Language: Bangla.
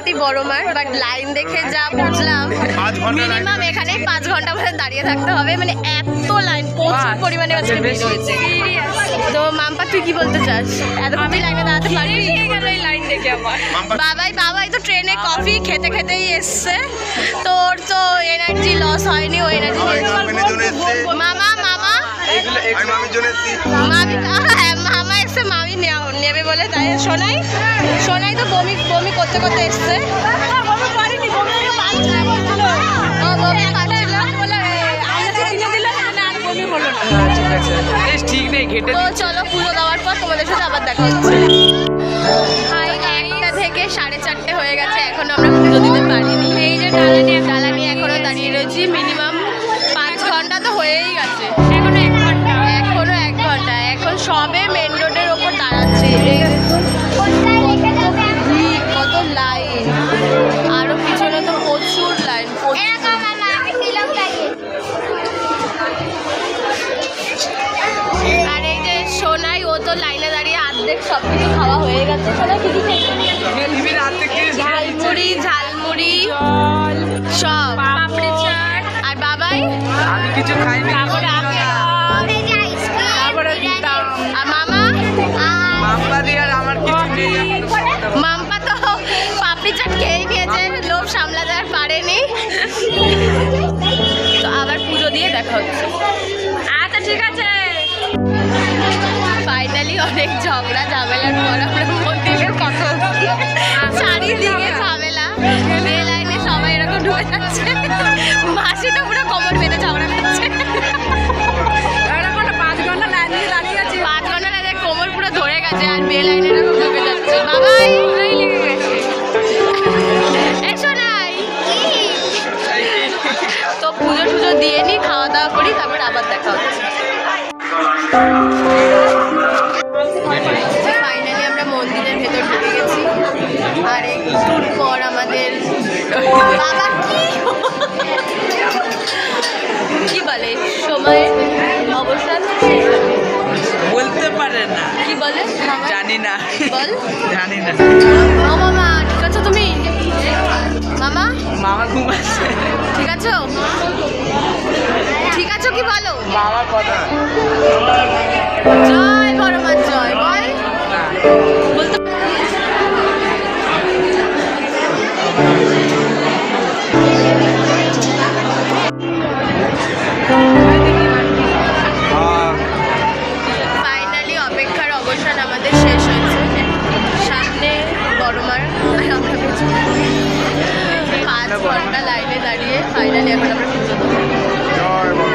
এসেছি নৈহাটি বড়মার বাট লাইন দেখে যা বুঝলাম মিনিমাম এখানে পাঁচ ঘণ্টা ধরে দাঁড়িয়ে থাকতে হবে মানে এত লাইন প্রচুর পরিমাণে আজকে ভিড় হয়েছে। তো মাম্পা তুই কি বলতে চাস? এতক্ষণ তুই লাইনে দাঁড়াতে পারবি? লাইন দেখে আমার। বাবাই বাবাই তো ট্রেনে কফি খেতে খেতেই এসছে। তোর তো এনার্জি লস হয়নি ও এনার্জি মামা মামা। আমি মামির মামি হ্যাঁ মামা এসছে মামি নেবে বলে তাই তো বমি করতে করতে এসছে। চলো পুজো পর তোমাদের সাথে আবার থেকে সাড়ে চারটে হয়ে গেছে, এখনও আমরা পুজো দিতে পারিনি। এই যে মিনিমাম পাঁচ ঘণ্টা তো হয়েই গেছে। এখনও এক ঘণ্টা। এক ঘণ্টা। এখন সবে মেন দাঁড়িয়ে সব কিছু খাওয়া হয়ে গেছে। সবাই কি কি ঝালমুড়ি ঝালমুড়ি সব। আর বাবাই? আমি কিছু খাইনি। অনেক ঝগড়া ঝামেলার পর আমরা মন্দিরের কথা চারিদিকে ঝামেলা মেয়ে লাইনে সবাই এরকম ঢুকে যাচ্ছে। মাসি তো পুরো কমর বেঁধে ঝগড়া করছে। পাঁচ ঘণ্টা লাইনে কোমর পুরো ধরে গেছে আর মেয়ে লাইনে এরকম ঢুকে যাচ্ছে। বাবাই তো পুজো টুজো দিয়ে নি খাওয়া দাওয়া করি তারপর আবার দেখা হচ্ছে। আর পর আমাদের বাবা কি? কি বলে? সময়ের অবসান? বলতে পারে না। কি বলে? জানি না। বল। জানি না। ও মামা ঠিক আছো তুমি? মামা? মামা ঘুমাচ্ছে ঠিক আছো? ঠিক আছো কি বলো? মামা কথা জয় বড় জয়। বল। ঘণ্টা লাইনে দাঁড়িয়ে ফাইনালি এখন আমরা